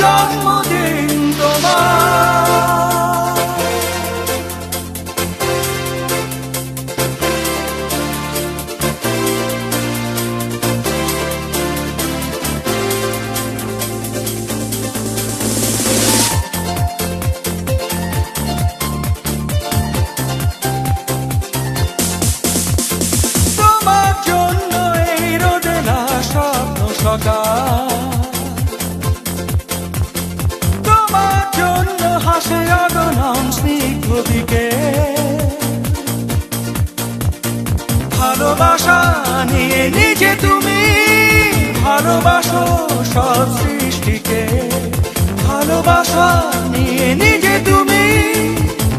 জন্মদিন তোমার তোমার জন্য এই রোদে না স্বপ্ন সকাল। ভালোবাসা নিয়ে নিজে তুমি ভালোবাসো সব সৃষ্টিকে। ভালোবাসা নিয়ে নিজে তুমি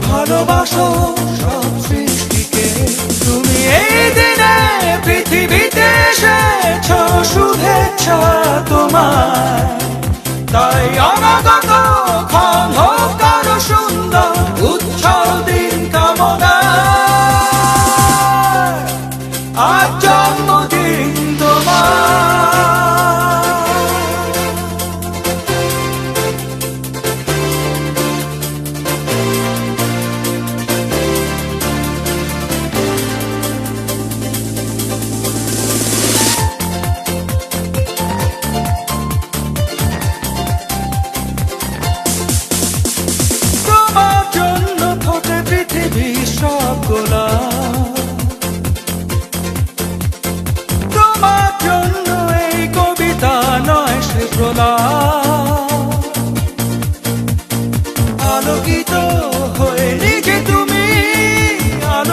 ভালোবাসো তুমি শুভেচ্ছা তোমার তাই অনাগত আজ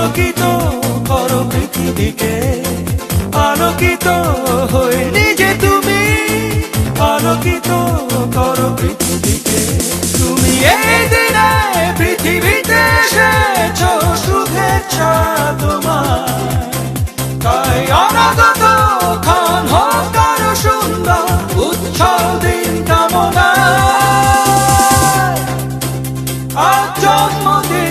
আলোকিত করো পৃথিবীকে। আলোকিত হয়ে নিজে তুমি। আলোকিত করো পৃথিবীকে। তুমি এই দিনে পৃথিবীতে এসেছ, শুভেচ্ছা তোমার তাই অনাগত ক্ষণ হোক আরও সুন্দর উচ্ছল দিন কামনা আজ জন্মদিন